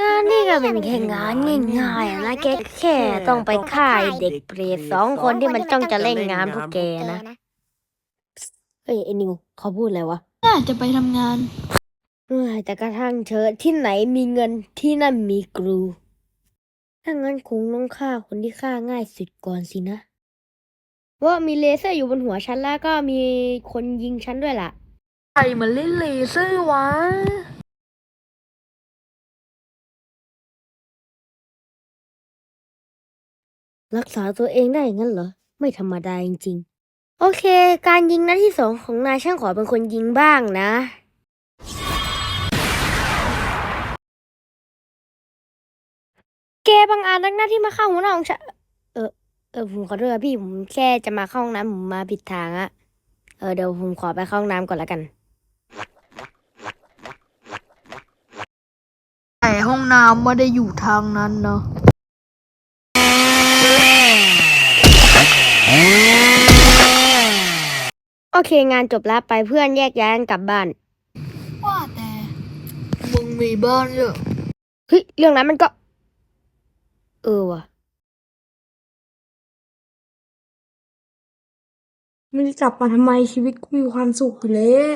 งานนี่ก็เป็นแค่งานง่ายๆอะนะแกแค่ต้องไปฆ่าไอ้เด็กเปรตสองคนที่มันจ้องจะเล่นงานพวกแกนะเฮ้ยไอ้นิวเขาพูดอะไรวะน่าจะไปทำงานเอ้ยแต่กระทั่งเธอที่ไหนมีเงินที่นั่นมีกรู ถ้างั้นคงต้องฆ่าคนที่ฆ่าง่ายสุดก่อนสินะว่ามีเลเซอร์อยู่บนหัวฉันแล้วก็มีคนยิงฉันด้วยล่ะ ใครมาเล่นเลเซอร์วะ รักษาตัวเองได้งั้นเหรอ ไม่ธรรมดาจริงๆ โอเค การยิงนัดที่สองของนายช่างขอเป็นคนยิงบ้างนะ แกบางอาจนักหน้าที่มาเข้าหัวหน้าของฉันเออ เออผมขอโทษครับพี่ผมแค่จะมาเข้าห้องน้ำผมมาผิดทางอะเออเดี๋ยวผมขอไปเข้าห้องน้ำก่อนละกัน แต่ห้องน้ำไม่ได้อยู่ทางนั้นเนาะ โอ เคงานจบแล้วไปเพื่อนแยกย้ายกันกลับบ้าน ว่าแต่ มึงมีบ้านเหรอเฮ้ยเรื่องนั้นมันก็ เออว่ะ มันจะจับมาทำไมชีวิตกูมีความสุขอยู่แล้ว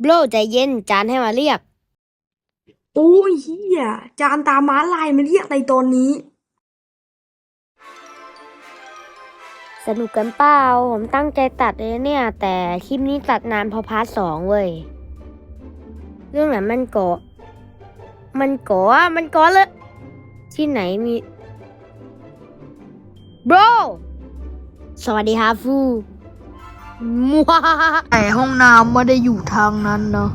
โบรใจเย็นจานให้มาเรียก โอ้ยเฮียจานตามม้าลายมาเรียกในตอนนี้ สนุกกันเปล่าผมตั้งใจตัดเลยเนี่ย แต่คลิปนี้ตัดนานพอพาร์ทสองเว้ย เรื่องนั้นมันโกะมันโกะมันโกะเลยที่ไหนมีบรสวัสดีฮาฟูมัวแต่ห้องน้ำไม่ได้อยู่ทางนั้นเนาะ